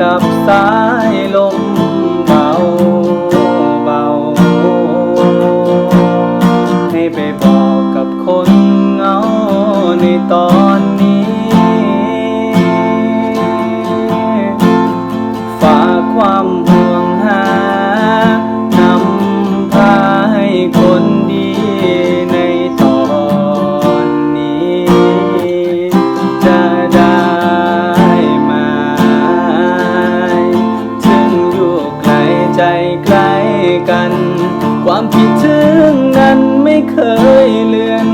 กับสายลมเบาเบาให้ไปบอกกับคนเงาในตอน กัน ความผิดถึงนั้นไม่เคยเลือน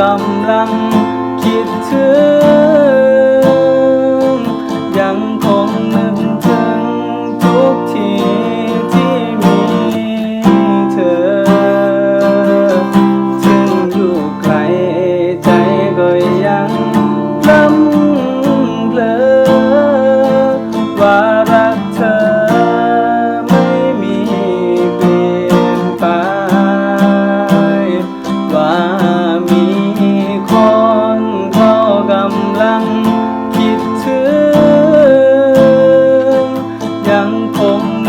กำลังคิดถึง ยังคม